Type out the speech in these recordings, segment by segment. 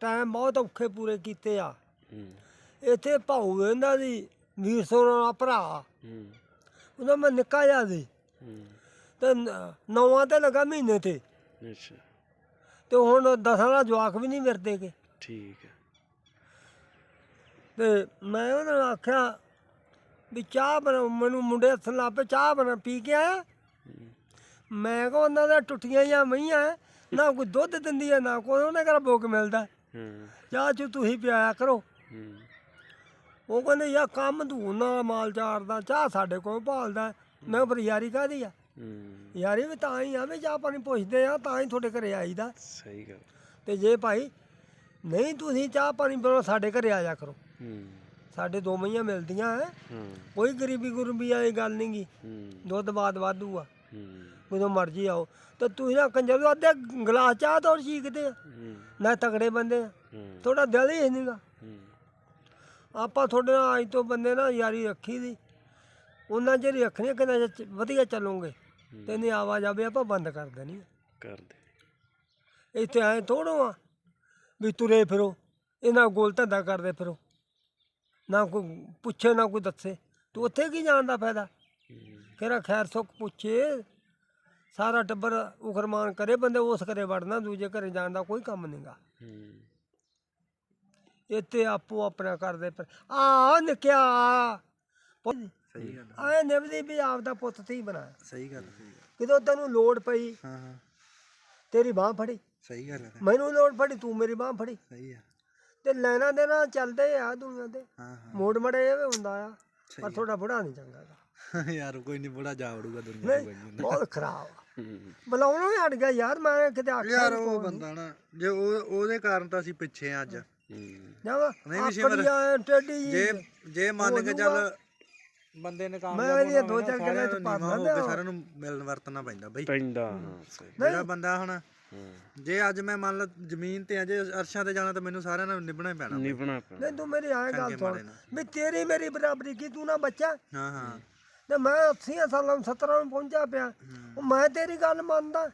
Time ਬਹੁਤ ਔਖੇ ਪੂਰੇ ਕੀਤੇ ਆ। ਇੱਥੇ ਭਾਊ ਇਹਨਾਂ ਦੀ ਵੀਰ ਸੋਨਾ ਦਾ ਭਰਾ। ਉਹਦਾ ਮੈਂ ਨਿੱਕਾ ਜਿਹਾ ਸੀ। ਤੇ ਨੌਵਾਂ ਤੇ ਲੱਗਾ ਮਹੀਨੇ ਤੇ। ਅੱਛਾ। ਤੇ ਹੁਣ ਦਸਾਂ ਦਾ ਜਵਾਕ ਵੀ ਨਹੀਂ ਮਿਰਦੇਗੇ ਠੀਕ ਹੈ। ਤੇ ਮੈਂ ਉਹਨਾਂ ਨੂੰ ਆਖਿਆ ਵੀ ਚਾਹ ਬਣਾ ਮੈਨੂੰ ਮੁੰਡੇ ਹੱਥ ਲਾ ਪਏ ਚਾਹ ਬਣਾ ਪੀ ਕੇ ਆਇਆ। ਮੈਂ ਕਿਹਾ ਉਹਨਾਂ ਦਾ ਟੁੱਟੀਆਂ ਜਾਂ ਮਈਆਂ ਨਾ ਕੋਈ ਦੁੱਧ ਦਿੰਦੀ ਹੈ ਨਾ ਕੋਈ ਉਹਨਾਂ ਘਰ ਭੋਗ ਮਿਲਦਾ। ਹੂੰ। ਚਾਹ ਚ ਤੁਸੀਂ ਪਿਆਇਆ ਕਰੋ। ਹੂੰ। ਉਹ ਕਹਿੰਦੇ ਯਾ ਕੰਮ ਧੂਨਾ ਮਾਲ ਚਾਰਦਾ ਚਾਹ ਸਾਡੇ ਕੋਲ ਭਾਲਦਾ। ਮੈਂ ਪਰ ਯਾਰੀ ਕਾਹਦੀ ਆ? ਹੂੰ। ਯਾਰੀ ਵੀ ਤਾਂ ਹੀ ਆ ਵੀ ਚਾਹ ਪਾਣੀ ਪੁੱਛਦੇ ਆ ਤਾਂ ਹੀ ਤੁਹਾਡੇ ਘਰੇ ਆਈਦਾ। ਸਹੀ ਗੱਲ। ਤੇ ਜੇ ਭਾਈ ਨਹੀਂ ਤੁਸੀਂ ਚਾਹ ਪਾਣੀ ਬਣਾਉਣਾ ਸਾਡੇ ਘਰੇ ਆ ਜਾ ਕਰੋ। ਹੂੰ। ਸਾਡੇ ਦੋ ਮਈਆਂ ਮਿਲਦੀਆਂ ਹੂੰ। ਕੋਈ ਗਰੀਬੀ ਗੁਰਬੀ ਵਾਲੀ ਗੱਲ ਨਹੀਂ ਗੀ। ਹੂੰ। ਦੁੱਧ ਬਾਦ ਵਾਧੂ ਆ। ਜਦੋਂ ਮਰਜ਼ੀ ਆਓ। ਤੇ ਤੁਸੀਂ ਨਾ ਕੰਜਰ ਨੂੰ ਅੱਧੇ ਗਲਾਸ ਚਾਹ ਤੋਂ ਚੀਕਦੇ ਆ। ਨਾ ਤਗੜੇ ਬੰਦੇ ਆ। ਤੁਹਾਡਾ ਦਿਲ ਹੀ ਨਹੀਂਗਾ ਆਪਾਂ ਤੁਹਾਡੇ ਨਾਲ ਅੱਜ ਤੋਂ ਬੰਦੇ ਨਾਲ ਯਾਰੀ ਰੱਖੀ ਦੀ ਉਹਨਾਂ ਜਿਹੜੀ ਰੱਖਣੀ ਕਿੰਨਾ ਚਿਰ ਵਧੀਆ ਚੱਲੋਗੇ। ਤੇ ਨਹੀਂ ਆਵਾਜ਼ ਆਵੇ ਆਪਾਂ ਬੰਦ ਕਰ ਦੇਣੀ। ਕਰ ਦੇ ਇੱਥੇ ਐ ਥੋੜੋ ਆ ਵੀ ਤੁਰੇ ਫਿਰੋ। ਇਹਨਾਂ ਗੋਲ ਧੰਦਾ ਕਰਦੇ ਫਿਰੋ। ਨਾ ਕੋਈ ਪੁੱਛੇ ਨਾ ਕੋਈ ਦੱਸੇ। ਤੂੰ ਉੱਥੇ ਕੀ ਜਾਣ ਦਾ ਫਾਇਦਾ? ਕਿਹੜਾ ਖੈਰ ਸੁੱਖ ਪੁੱਛੇ ਸਾਰਾ ਟੱਬਰ ਉਖਰਮਾਨ ਕਰੇ ਬੰਦੇ ਉਸ ਘਰੇ ਵੜਨਾ ਦੂਜੇ ਘਰੇ ਜਾਣ ਦਾ ਕੋਈ ਕੰਮ ਨਹੀਂਗਾ ਹੂੰ। ਇੱਥੇ ਆਪੋ ਆਪਣਾ ਕਰਦੇ ਪਰ ਆ ਨਿਕਿਆ ਸਹੀ ਗੱਲ ਆਏ ਵੀ ਆਪਦਾ ਪੁੱਤ ਤੀ ਬਣਾ। ਸਹੀ ਗੱਲ ਸਹੀ ਗੱਲ ਕਿਦੋਂ ਤੈਨੂੰ ਲੋੜ ਪਈ ਹਾਂ ਹਾਂ। ਤੇਰੀ ਬਾਹ ਫੜੀ। ਸਹੀ ਗੱਲ ਹੈ ਮੈਨੂੰ ਲੋੜ ਫੜੀ ਤੂੰ ਮੇਰੀ ਬਾਹ ਫੜੀ। ਸਹੀ ਆ। ਤੇ ਲੈਣਾ ਦੇਣਾ ਚੱਲਦੇ ਆ ਦੁਨੀਆ ਹਾਂ ਹਾਂ। ਮੋੜ ਮੜੇ ਇਹ ਹੁੰਦਾ ਆ ਪਰ ਤੁਹਾਡਾ ਬੁੜਾ ਨਹੀਂ ਚੰਗਾ। ਯਾਰ ਕੋਈ ਨਹੀਂ ਬੜਾ ਜਾ ਵੜੂਗਾ ਦੁਨੀਆ ਨਹੀਂ ਬਹੁਤ ਖਰਾਬ ਆ। ਬੁਲਾਉਣੋਂ ਹੀ ਹਟ ਗਿਆ ਯਾਰ ਮੈਂ ਕਿਤੇ ਆਖਿਆ ਯਾਰ ਉਹ ਬੰਦਾ ਨਾ। ਜੇ ਉਹ ਉਹਦੇ ਕਾਰਨ ਤਾਂ ਅਸੀਂ ਪਿੱਛੇ ਆ ਅੱਜ। ਹੂੰ। ਜਾਵਾ ਨਹੀਂ ਵੀ ਸਿਮਰ- ਆਪਣੀਆਂ ਟੇਡੀ ਜੀ ਜੇ ਜੇ ਮੰਨ ਕੇ ਚੱਲ ਬੰਦੇ ਨੇ ਮੈਂ ਕਾਮਯਾਬ ਇਹਦੀਆਂ ਦੋ ਚਾਰ ਸਾਰਿਆਂ ਗੱਲਾਂ ਚ ਨੂੰ ਪਾ ਦਿੰਦਾ ਸਾਰਿਆਂ ਨੂੰ ਮਿਲਣ ਵਰਤਣਾ ਪੈਂਦਾ ਬਈ। ਪੈਂਦਾ ਹਾਂ। ਸਹੀ। ਜਿਹੜਾ ਬੰਦਾ ਹੁਣ ਜੇ ਅੱਜ ਮੈਂ ਮੰਨ ਲਾ ਜ਼ਮੀਨ ਤੇ ਆ ਜੇ ਅਰਸ਼ਾਂ ਤੇ ਜਾਣਾ ਤਾਂ ਮੈਨੂੰ ਸਾਰਿਆਂ ਨਾਲ ਨਿਭਣਾ ਹੀ ਪੈਣਾ। ਨਿਭਣਾ ਪੈਣਾ ਨਹੀਂ ਤੂੰ ਮੇਰੀ ਆਏ ਗੱਲ ਸੁਣ। ਵੀ ਤੇਰੀ ਮੇਰੀ ਬਰਾਬਰੀ ਕੀ ਤੂੰ ਨਾ ਬੱਚਾ। ਹਾਂ ਹਾਂ। ਤੇ ਮੈਂ 80 ਸਾਲਾਂ ਨੂੰ 70 ਨੂੰ ਪਹੁੰਚਿਆ ਪਿਆ। ਉਹ ਮੈਂ ਤੇਰੀ ਗੱਲ ਮੰਨਦਾ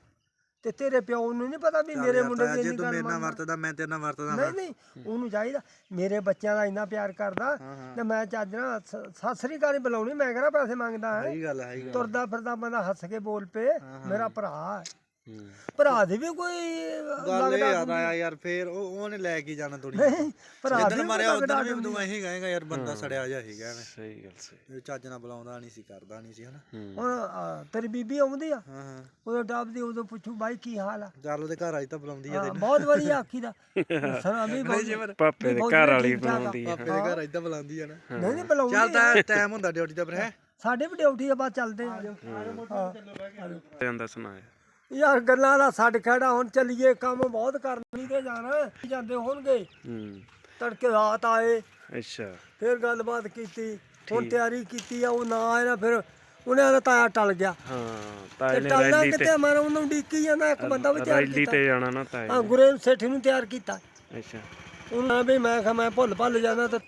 ਤੇ ਤੇਰੇ ਪਿਓ ਨੂੰ ਨਹੀਂ ਪਤਾ ਵੀ ਮੇਰੇ ਮੁੰਡੇ ਦੀ ਇੰਨੀ ਗੱਲ ਮੇਰੇ ਨਾਲ ਵਰਤਦਾ ਮੈਂ ਤੇਰੇ ਨਾਲ ਵਰਤਦਾ ਨਹੀਂ ਨਹੀਂ ਉਹਨੂੰ ਚਾਹੀਦਾ। ਮੇਰੇ ਬੱਚਿਆਂ ਦਾ ਇੰਨਾ ਪਿਆਰ ਕਰਦਾ। ਤੇ ਮੈਂ ਚੱਜ ਨਾਲ ਸ- ਸਤਿ ਸ੍ਰੀ ਅਕਾਲ ਹੀ ਬੁਲਾਉਣੀ ਮੈਂ ਕਿਹੜਾ ਪੈਸੇ ਮੰਗਦਾ ਹੈ? ਸਹੀ ਗੱਲ ਹੈ ਸਹੀ ਗੱਲ ਤੁਰਦਾ ਫਿਰਦਾ ਬੰਦਾ ਹੱਸ ਕੇ ਬੋਲ ਪਏ ਮੇਰਾ ਭਰਾ ਹੂੰ। ਭਰਾ ਦੀ ਵੀ ਕੋਈ ਗੱਲ ਇਹ ਲੱਗਦਾ ਯਾਦ ਆਇਆ ਯਾਰ ਫੇਰ ਉਹ ਉਹਨੇ ਲੈ ਕੇ ਜਾਣਾ ਥੋੜੀ ਭਰਾ ਦੀ ਜਿੱਦਣ ਵੀ ਮਾਰਿਆ ਉਦੋਂ ਵੀ ਤੂੰ ਇਹੀ ਕਹੇਗਾ ਯਾਰ ਬੰਦਾ ਸੜਿਆ ਜਿਹਾ ਸੀਗਾ ਐਵੇਂ। ਸਹੀ ਗੱਲ ਸਹੀ। ਚੱਜ ਨਾਲ ਬੁਲਾਉਂਦਾ ਨਹੀਂ ਸੀ ਕਰਦਾ ਨਹੀਂ ਸੀ ਹਨਾ। ਹੂੰ। ਹੁਣ ਤੇਰੀ ਬੀਬੀ ਆਉਂਦੀ ਆ? ਹਾਂ ਹਾਂ। ਉਦੋਂ ਡੱਬਦੀ ਉਦੋਂ ਪੁੱਛੂ ਬਾਈ ਕੀ ਹਾਲ ਆ? ਚੱਲ ਉਹਦੇ ਘਰ ਆਈ ਤਾਂ ਬੁਲਾਉਂਦੀ ਆ ਹਾਂ, ਬਹੁਤ ਵਧੀਆ ਆਖੀ ਦਾ। ਸਣਾ ਵੀ ਬਹੁਤ ਪਾਪੇ ਦੇ ਘਰ ਵਾਲੀ ਠਾਕ ਆ। ਹੈ ਪਾਪੇ ਦੇ ਘਰ ਆਈ ਤਾਂ ਬੁਲਾਉਂਦੀ ਆ ਨਾ। ਨਹੀਂ ਨਹੀਂ ਬੁਲਾਉਂਦੀ ਚੱਲ ਤਾਂ ਟਾਈਮ ਹੁੰਦਾ ਡਿਊਟੀ ਦਾ ਪਰ ਹੈ। ਸਾਡੇ ਵੀ ਡਿਊਟੀ ਆ ਬਾਅਦ ਚੱਲਦੇ ਆ। ਹਾਂ। ਜਾਂਦਾ ਸੁਣਾਇਆ ਯਾਰ ਗੱਲਾਂ ਦਾ ਛੱਡ ਖੜਾ ਹੁਣ ਚੱਲੀਏ ਕੰਮ ਬਹੁਤ ਕਰਨੀ ਤੇ ਜਾਣਾ ਜਾਂਦੇ ਹੋਣਗੇ। ਹੂੰ। ਤੜਕੇ ਰਾਤ ਆਏ ਅੱਛਾ। ਫਿਰ ਗੱਲਬਾਤ ਕੀਤੀ ਹੁਣ ਤਿਆਰੀ ਕੀਤੀ ਆ ਉਹ ਨਾ ਆਇਆ ਨਾ ਫਿਰ ਉਹਨੇ ਆਦਾ ਤਾਇਆ ਟਲ ਗਿਆ। ਹਾਂ ਤੇ ਤਾਏ ਨੇ ਰੈਲੀ ਤੇ ਕਿਤੇ ਮੈਂ ਉਹਨੂੰ ਡੀਕੀ ਜਾਂਦਾ ਇੱਕ ਬੰਦਾ ਵੀ ਤਿਆਰ ਰੈਲੀ ਕੀਤਾ। ਤੇ ਜਾਣਾ ਨਾ ਤਾਏ ਹਾਂ ਗੁਰੇਨ ਸੇਠੀ ਨੂੰ ਤਿਆਰ ਕੀਤਾ। ਅੱਛਾ। ਉਹਨਾਂ ਵੀ ਮੈਂ ਕਿਹਾ ਮੈਂ ਭੁੱਲ ਭੱਲ ਜਾਂਦਾ ਤੇ